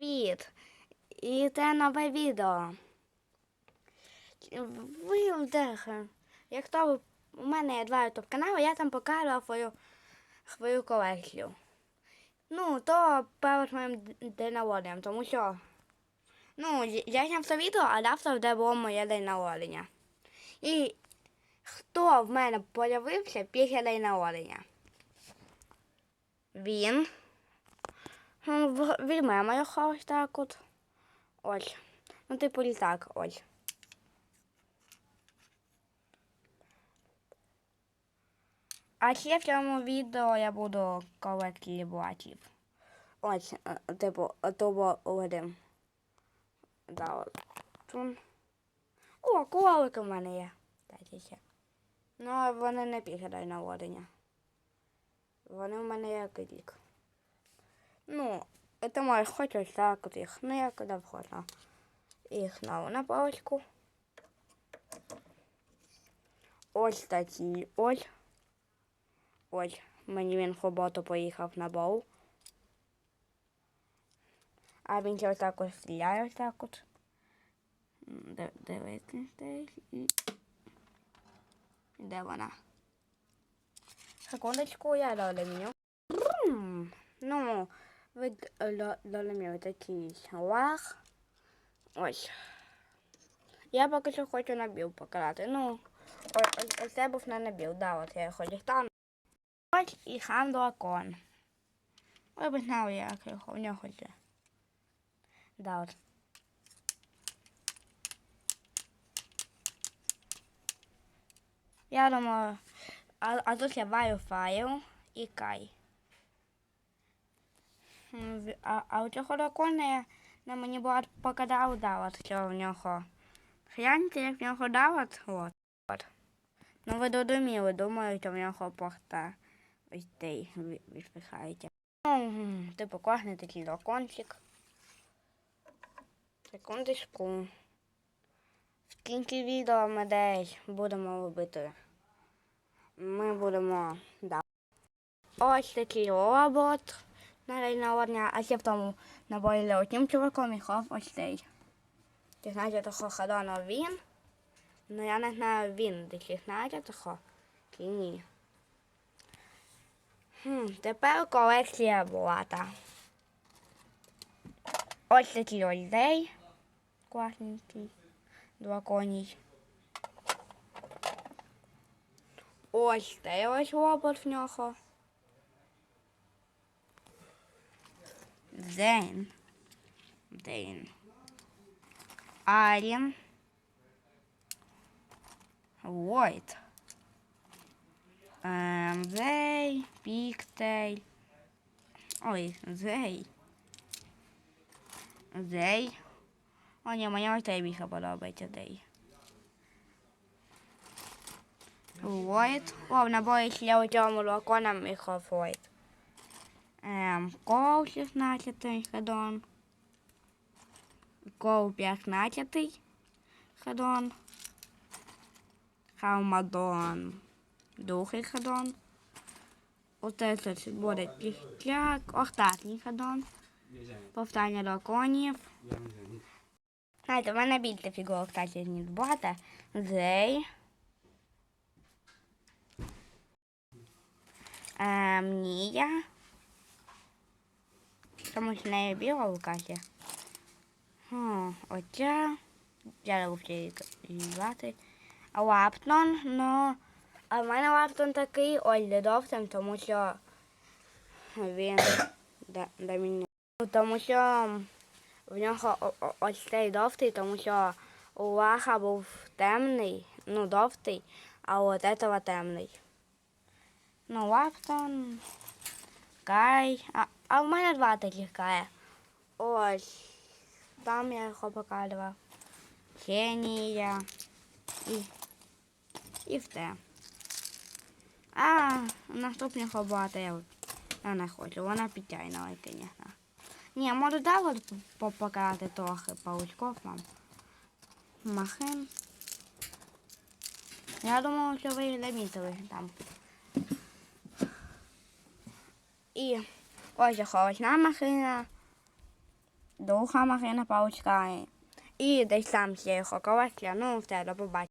Привіт! І це нове відео. Ви де? Як то ви- у мене є два ютуб канали, я там показувала свою, свою колекцію. Ну, то перед моїм день народження, тому що. Ну, я- я зняв це відео, а завтра де було моє день народження. І хто в мене появився після день народження? Він. Ну, в- Від мема його ось так от. Ось. Ну, типу літак, ось. А ще в цьому відео я буду колекції. Ось, е, типу, того один. Да, от. О, колики в мене є. Ще. Ну, вони не після народження. Вони в мене як рік. Ну, это можешь хоть ось так от їх. Ну, я коли входила. Їх на, на паличку. Ось такі ось. Ось. Мені він в роботу поїхав на бал. А він ще так ось стріляє ось так от. Десь і... Де вона? Секундочку, я додаю. Ну, ви дали такий лаг. Ось. Я поки що хочу набіл показати. Ну, ось, це був на набіл. Да, от я хочу там. Ось і хам дракон. Ви б знали, як його в нього є. Да, от. Я думаю, а, а тут є Wildfire і Кай. А, а у цього дракона на мені була покидав дават, що в нього. Гляньте, як в нього дават. От. От. Ну ви додуміли, думаю, що в нього порта ось цей відпихається. Ну, типу кожний такий дракончик. Секундочку. В кінці відео ми десь будемо робити. Ми будемо. Да. Ось такий робот на народження, а ще в тому наборі одним чуваком їхав ось цей. Ти знаєте того Хадона він? Ну я не знаю він, ти чи знаєте того? Чи ні. Хм, тепер колекція. Ось такий ось цей. Класненький. Драконій. Ось цей ось робот в нього. Зейн. Дейн. Арін. Войт. Ем, Зей. Піктейль. Ой, Зей. Зей. О, ні, мені ось цей більше подобається Зей. Войт. О, в наборі ще у цьому дракона міхов Войт. Ем, Кол 16 хедон. Кол 15 хедон. Халмадон. Другий хедон. Оце тут буде піхтяк. Останній хедон. Повстання драконів. Знаєте, в мене більше фігурок, кстати, ніж багато. Зей. Ем, Нія. Чомусь не біла в касі. Хм, оця. Я люблю її. А Лаптон, ну. А в мене Лаптон такий ось ледовцем, тому що він. Ну, Тому що в нього ось цей довтий, тому що у Лаха був темний, ну довтий, а от этого темний. Ну, Лаптон. Кай. А, а в мене два таких кая. Ось. Там я його показував. Хенія. І, і в те. А, наступного багато я, я не хочу. Вона підтягнула, звісно. Ні, можу далі от по- показати трохи паучков вам. Махин. Я думаю, що ви замітили там. І ось охолочна машина. Друга машина Паучка. І десь там ще його хоколек. Ну, все, до побачення.